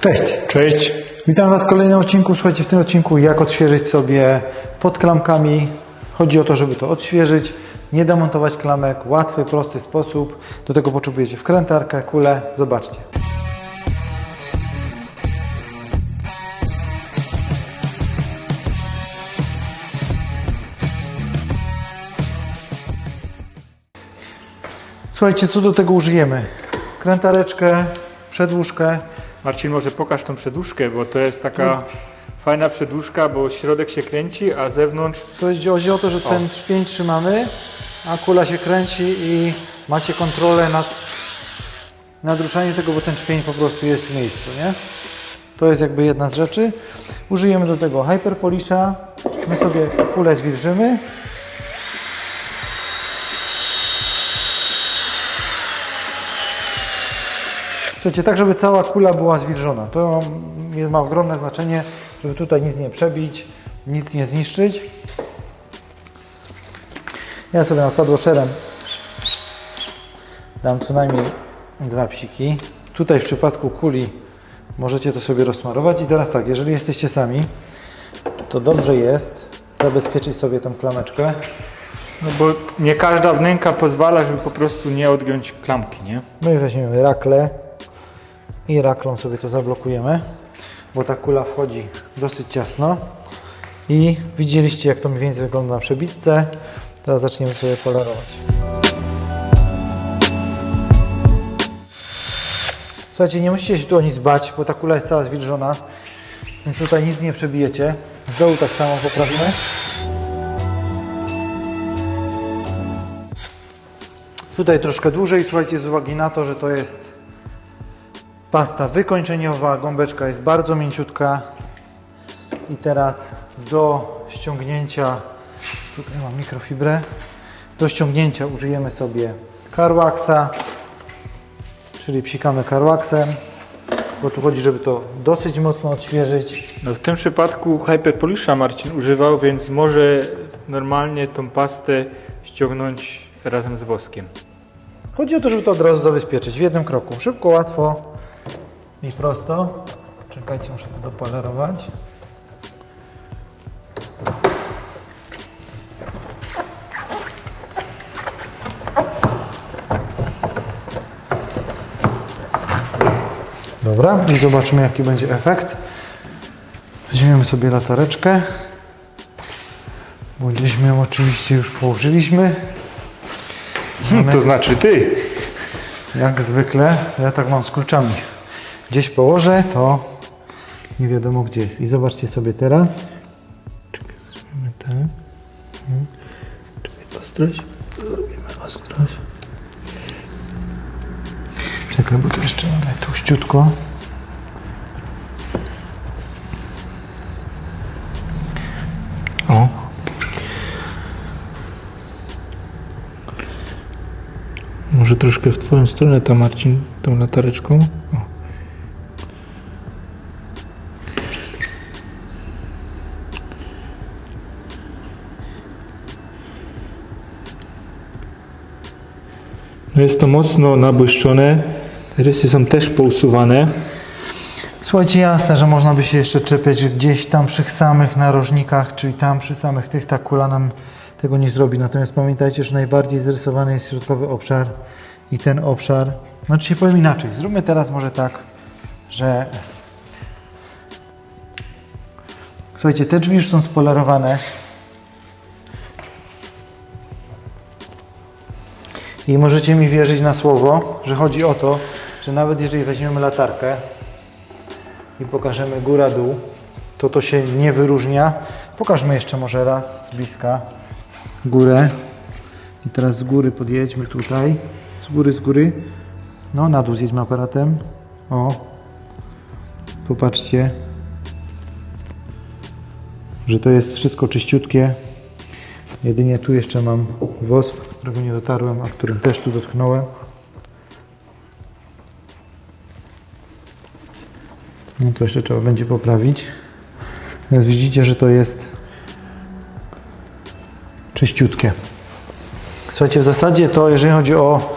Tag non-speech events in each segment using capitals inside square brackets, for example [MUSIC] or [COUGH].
Cześć! Cześć. Witam Was w kolejnym odcinku. Słuchajcie, w tym odcinku jak odświeżyć sobie pod klamkami. Chodzi o to, żeby to odświeżyć, nie demontować klamek, łatwy, prosty sposób. Do tego potrzebujecie wkrętarkę, kulę. Zobaczcie. Słuchajcie, co do tego użyjemy? Krętareczkę, przedłużkę, Marcin, może pokaż tą przedłużkę, bo to jest taka fajna przedłużka, bo środek się kręci, a zewnątrz... Słuchajcie, chodzi o to, że ten szpień trzymamy, a kula się kręci i macie kontrolę nad, nad ruszaniem tego, bo ten szpień po prostu jest w miejscu, nie? To jest jakby jedna z rzeczy. Użyjemy do tego Hyperpolisha. My sobie kulę zwilżymy. Słuchajcie, tak żeby cała kula była zwilżona. To ma ogromne znaczenie, żeby tutaj nic nie przebić, nic nie zniszczyć. Ja sobie na padłoszerem dam co najmniej dwa psiki. Tutaj w przypadku kuli możecie to sobie rozsmarować. I teraz tak, jeżeli jesteście sami, to dobrze jest zabezpieczyć sobie tą klameczkę. No bo nie każda wnęka pozwala, żeby po prostu nie odgiąć klamki, nie? My weźmiemy raklę i raklą sobie to zablokujemy, bo ta kula wchodzi dosyć ciasno. I widzieliście, jak to mniej więcej wygląda na przebitce. Teraz zaczniemy sobie polerować. Słuchajcie, nie musicie się tu o nic bać, bo ta kula jest cała zwilżona, więc tutaj nic nie przebijecie. Z dołu tak samo poprawimy. Tutaj troszkę dłużej, słuchajcie, z uwagi na to, że to jest pasta wykończeniowa, gąbeczka jest bardzo mięciutka. I teraz do ściągnięcia, tutaj mam mikrofibrę, do ściągnięcia użyjemy sobie Carwaxa, czyli psikamy Carwaxem, bo tu chodzi, żeby to dosyć mocno odświeżyć. No w tym przypadku Hyperpolisha Marcin używał, więc może normalnie tą pastę ściągnąć razem z woskiem. Chodzi o to, żeby to od razu zabezpieczyć w jednym kroku. Szybko, łatwo i prosto. Czekajcie, muszę to dopolerować. Dobra, i zobaczmy jaki będzie efekt. Weźmiemy sobie latareczkę. Bo ją oczywiście już położyliśmy. [LAUGHS] To znaczy ty. Jak zwykle, ja tak mam z kluczami. Gdzieś położę, to nie wiadomo gdzie jest. I zobaczcie sobie teraz. Zrobimy tak. Mhm. Czekaj, ostrość. Zrobimy ostrość. Czekaj, bo tu jeszcze mamy tłuściutko. O. Może troszkę w twoją stronę ta Marcin, tą latareczką. O. jest to mocno nabłyszczone. Rysy są też pousuwane. Słuchajcie, jasne, że można by się jeszcze czepiać, gdzieś tam przy samych narożnikach, czyli tam przy samych tych, ta kula nam tego nie zrobi. Natomiast pamiętajcie, że najbardziej zrysowany jest środkowy obszar i ten obszar. Znaczy się powiem inaczej. Zróbmy teraz może tak, że. Słuchajcie, te drzwi już są spolerowane. I możecie mi wierzyć na słowo, że chodzi o to, że nawet jeżeli weźmiemy latarkę, i pokażemy góra-dół, to to się nie wyróżnia. Pokażmy jeszcze może raz z bliska górę. I teraz z góry podjedźmy tutaj. Z góry, z góry. No, na dół zjedźmy aparatem. O. Popatrzcie. Że to jest wszystko czyściutkie. Jedynie tu jeszcze mam wosk, którego nie dotarłem, a którym też tu dotknąłem. No to jeszcze trzeba będzie poprawić. Teraz widzicie, że to jest czyściutkie. Słuchajcie, w zasadzie to jeżeli chodzi o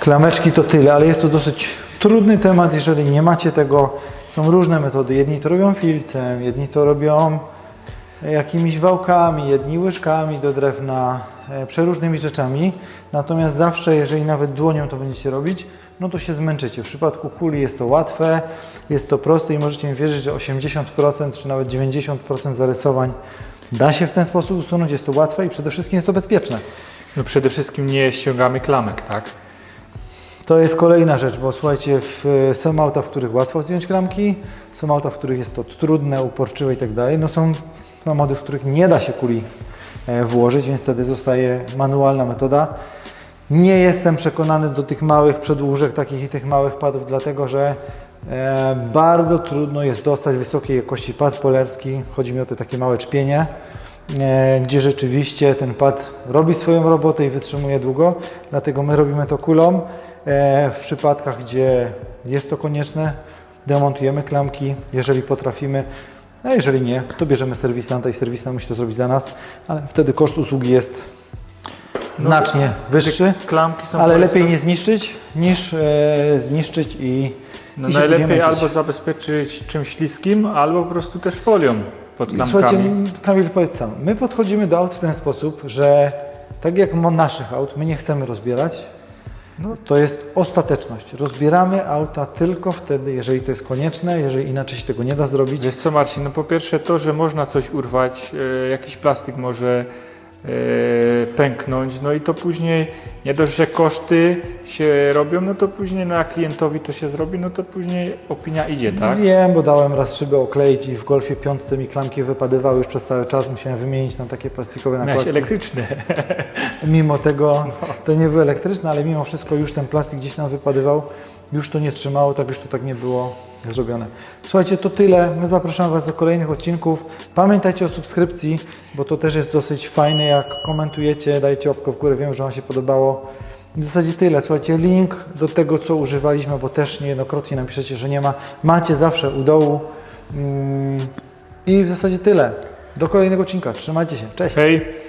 klameczki to tyle, ale jest to dosyć trudny temat, jeżeli nie macie tego Są różne metody. Jedni to robią filcem, jedni to robią jakimiś wałkami, jedni łyżkami do drewna, przeróżnymi rzeczami. Natomiast zawsze, jeżeli nawet dłonią to będziecie robić, no to się zmęczycie. W przypadku kuli jest to łatwe, jest to proste i możecie mi wierzyć, że 80% czy nawet 90% zarysowań da się w ten sposób usunąć. Jest to łatwe i przede wszystkim jest to bezpieczne. No przede wszystkim nie ściągamy klamek, tak? To jest kolejna rzecz, bo słuchajcie, w, są auta, w których łatwo zdjąć klamki, są auta, w których jest to trudne, uporczywe i tak dalej. No są samochody, w których nie da się kuli e, włożyć, więc wtedy zostaje manualna metoda. Nie jestem przekonany do tych małych przedłużek, takich i tych małych padów, dlatego że e, bardzo trudno jest dostać wysokiej jakości pad polerski. Chodzi mi o te takie małe czpienie, e, gdzie rzeczywiście ten pad robi swoją robotę i wytrzymuje długo. Dlatego my robimy to kulą. E, w przypadkach, gdzie jest to konieczne, demontujemy klamki, jeżeli potrafimy. A jeżeli nie, to bierzemy serwisanta i serwisant musi to zrobić za nas, ale wtedy koszt usługi jest No, znacznie wyższy. Klamki są Ale lepiej nie zniszczyć, niż e, zniszczyć i, No i najlepiej albo zabezpieczyć czymś śliskim, albo po prostu też folią pod klamkami. Słuchajcie, Kamil, powiedz sam. My podchodzimy do aut w ten sposób, że tak jak naszych aut, my nie chcemy rozbierać. No. To jest ostateczność. Rozbieramy auta tylko wtedy, jeżeli to jest konieczne, jeżeli inaczej się tego nie da zrobić. Wiesz co Marcin, no po pierwsze to, że można coś urwać, e, jakiś plastik może e, pęknąć, no i to później nie dość, że koszty się robią, no to później na klientowi to się zrobi, no to później opinia idzie, tak? Wiem, bo dałem raz szybę okleić i w Golfie piątce mi klamki wypadywały już przez cały czas. Musiałem wymienić na takie plastikowe Miałeś nakładki. elektryczne. [LAUGHS] Mimo tego, to nie były elektryczne, ale mimo wszystko już ten plastik gdzieś nam wypadywał, już to nie trzymało, tak już to tak nie było zrobione. Słuchajcie, to tyle. My zapraszamy Was do kolejnych odcinków. Pamiętajcie o subskrypcji, bo to też jest dosyć fajne, jak komentujecie, dajcie łapkę w górę, wiem, że Wam się podobało. W zasadzie tyle. Słuchajcie, link do tego, co używaliśmy, bo też niejednokrotnie napiszecie, że nie ma, macie zawsze u dołu. Mm, I w zasadzie tyle. Do kolejnego odcinka. Trzymajcie się. Cześć. Hej!